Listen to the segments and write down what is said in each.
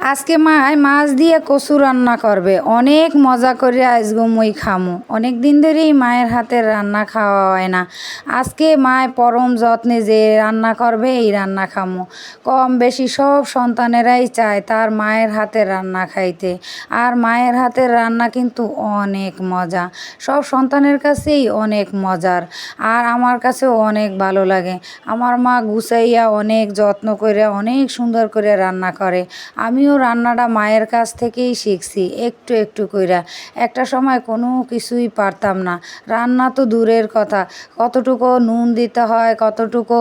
আজকে মায় মাছ দিয়ে কচু রান্না করবে। অনেক মজা করে আজগো মই খামু। অনেক দিন ধরেই মায়ের হাতের রান্না খাওয়া হয় না। আজকে মায় পরম যত্নে যে রান্না করবে, এই রান্না খামো। কম বেশি সব সন্তানেরাই চায় তার মায়ের হাতের রান্না খাইতে। আর মায়ের হাতের রান্না কিন্তু অনেক মজা। সব সন্তানের কাছেই অনেক মজার। আর আমার কাছেও অনেক ভালো লাগে। আমার মা গুছাইয়া অনেক যত্ন করে অনেক সুন্দর করে রান্না করে। আমিও রান্নাটা মায়ের কাছ থেকেই শিখছি, একটু একটু কইরা। একটা সময় কোনো কিছুই পারতাম না। রান্না তো দূরের কথা। কতটুকু নুন দিতে হয়, কতটুকু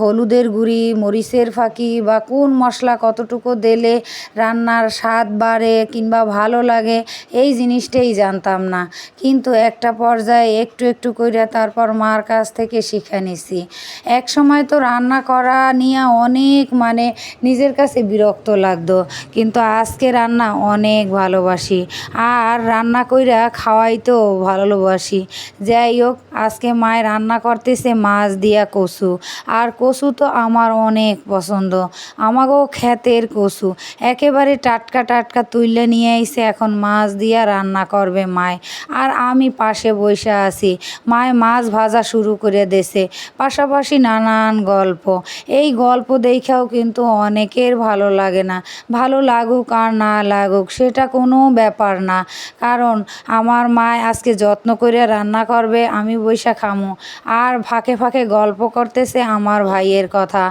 হলুদের গুঁড়ি, মরিচের ফাঁকি বা কোন মশলা কতটুকু দিলে রান্নার স্বাদ বাড়ে কিংবা ভালো লাগে, এই জিনিসটাই জানতাম না। কিন্তু একটা পর্যায়ে একটু একটু কইরা তারপর মার কাছ থেকে শিখে নিছি। এক সময় তো রান্না করা নিয়ে অনেক মানে নিজের কাছে বিরক্ত লাগতো। কিন্তু আজকে রান্না অনেক ভালোবাসি। আর রান্না কইরা খাওয়াইতেও ভালোবাসি। যাই হোক, আজকে মায় রান্না করতেছে মাছ দিয়া কচু। আর কচু তো আমার অনেক পছন্দ। আমাকেও ক্ষেতের কচু। একেবারে টাটকা টাটকা তুললে নিয়ে আইসে এখন মাছ দিয়া রান্না করবে মায়। আর আমি পাশে বসে আছি। মায় মাছ ভাজা শুরু করে দেছে। পাশাপাশি নানান গল্প। এই গল্প দেখাও কিন্তু অনেকের ভালো লাগে না। ভালো লাগুক আর না লাগুক, সেটা কোনো ব্যাপার না। কারণ আমার মা আজকে যত্ন করে রান্না করবে, আমি বৈশা খামো। আর ফাঁকে ফাঁকে গল্প করতেছে আমার ভাইয়ের কথা।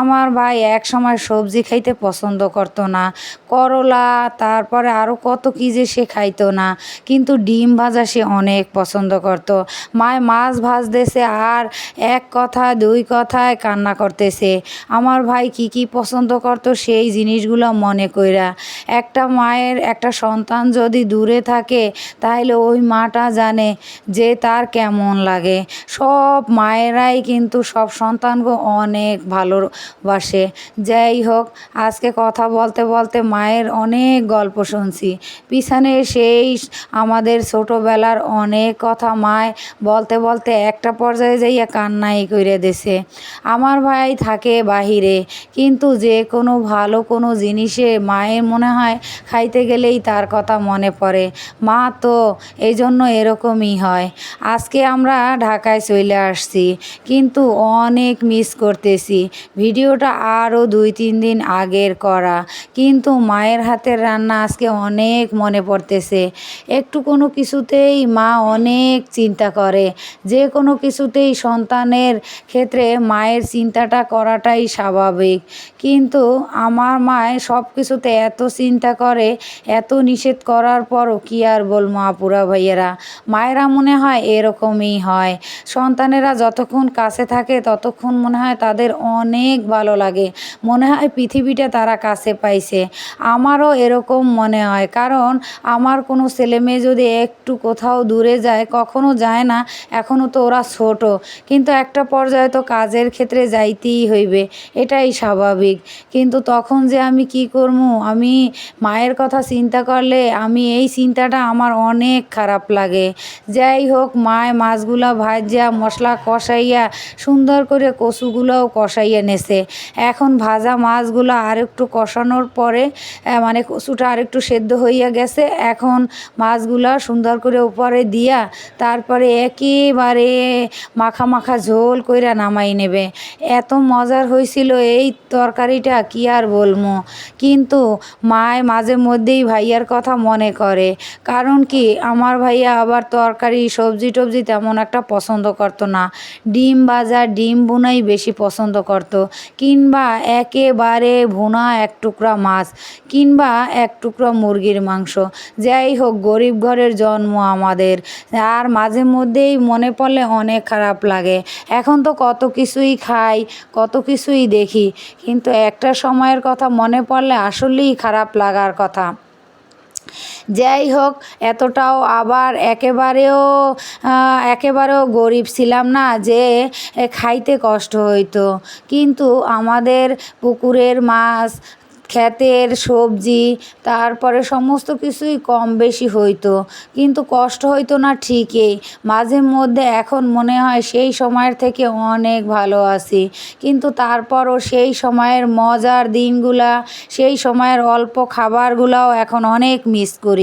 আমার ভাই এক সময় সবজি খাইতে পছন্দ করতো না। করলা, তারপরে আরও কত কী যে সে খাইতো না। কিন্তু ডিম ভাজা সে অনেক পছন্দ করতো। মায় মাছ ভাজতেছে আর এক কথা, দুই কথায় কান্না করতেছে। আমার ভাই কি কি পছন্দ করতো, সেই জিনিসগুলো মনে কইরা, একটা মায়ের, একটা সন্তান যদি দূরে থাকে তাহলে ওই মাটা জানে যে তার কেমন লাগে। সব মায়েরাই কিন্তু সব সন্তানকে অনেক ভালোবাসে। যাই হোক, আজকে কথা বলতে বলতে মায়ের অনেক গল্প শুনছি। পিছনে সেই আমাদের ছোটোবেলার অনেক কথা মায় বলতে বলতে একটা পর্যায়ে যাইয়া কান্নাই করে দেছে। আমার ভাই থাকে বাহিরে, কিন্তু যে কোনো ভালো কোনো জিনিসে মায়ের মনে হয় খাইতে গেলেই তার কথা মনে পড়ে। মা তো এই জন্য এরকমই হয়। আজকে আমরা ঢাকায় চলে আসছি, কিন্তু অনেক মিস করতেছি। ভিডিওটা আরও দুই, তিন দিন আগের করা। কিন্তু মায়ের হাতের রান্না আজকে অনেক মনে পড়তেছে। একটু কোনো কিছুতেই মা অনেক চিন্তা করে। যে কোনো কিছুতেই সন্তানের ক্ষেত্রে মায়ের চিন্তাটা করাটাই স্বাভাবিক। কিন্তু আমার মায় সব কিছুতে এত চিন্তা করে, এত নিষেধ করার পরও কি আর বলব আপুরা ভাইয়েরা? মায়েরা মনে হয় এরকমই হয়। সন্তানেরা যতক্ষণ কাছে থাকে, ততক্ষণ মনে হয় তাদের অনেক ভালো লাগে। মনে হয় পৃথিবীটা তারা কাছে পাইছে। আমারও এরকম মনে হয়। কারণ আমার কোনো ছেলে মেয়ে যদি একটু কোথাও দূরে যায়, কখনো যায় না এখনও তো ওরা ছোট। কিন্তু একটা পর্যায়ে তো কাজের ক্ষেত্রে যাইতেই হইবে। এটাই স্বাভাবিক। কিন্তু তখন যে আমি কি করব আমি মায়ের কথা চিন্তা করলে আমি এই চিন্তাটা আমার অনেক খারাপ লাগে। যাই হোক, মায় মাছগুলা ভাজা, মশলা কষাইয়া, সুন্দর করে কচুগুলোও কষাইয়া নেছে। এখন ভাজা মাছগুলো আর একটু কষানোর পরে মানে কচুটা আর একটু সেদ্ধ হইয়া গেছে। এখন মাছগুলা সুন্দর করে উপরে দিয়া, তারপরে একেবারে মাখা মাখা ঝোল কইরা নামাই নেবে। এত মজার হয়েছিল এই তরকারিটা, কি আর বলব কিন্তু মায় মাঝে মধ্যেই ভাইয়ার কথা মনে করে। কারণ কি, আমার ভাইয়া আবার তরকারি, সবজি টবজি তেমন একটা পছন্দ করতো না। ডিম ভাজা, ডিম বোনাই বেশি পছন্দ করতো। কিংবা একেবারে ভুনা এক টুকরা মাছ কিংবা এক টুকরা মুরগির মাংস। যাই হোক, গরিব ঘরের জন্ম আমাদের। আর মাঝে মধ্যেই মনে পড়লে অনেক খারাপ লাগে। এখন তো কত কিছুই খাই, কত কিছুই দেখি। কিন্তু একটা সময়ের কথা মনে পড়লে আসলেই খারাপ লাগার কথা। যাই হোক, এতটাও আবার একেবারেও একেবারেও গরিব ছিলাম না যে খাইতে কষ্ট হইতো। কিন্তু আমাদের পুকুরের মাছ ক্ষেতের সবজি, তারপরে সমস্ত কিছুই কম বেশি হইতো। কিন্তু কষ্ট হইতো না ঠিকই। মাঝে মধ্যে এখন মনে হয় সেই সময়ের থেকে অনেক ভালো আছি। কিন্তু তারপরও সেই সময়ের মজার দিনগুলা, সেই সময়ের অল্প খাবারগুলাও এখন অনেক মিস করি।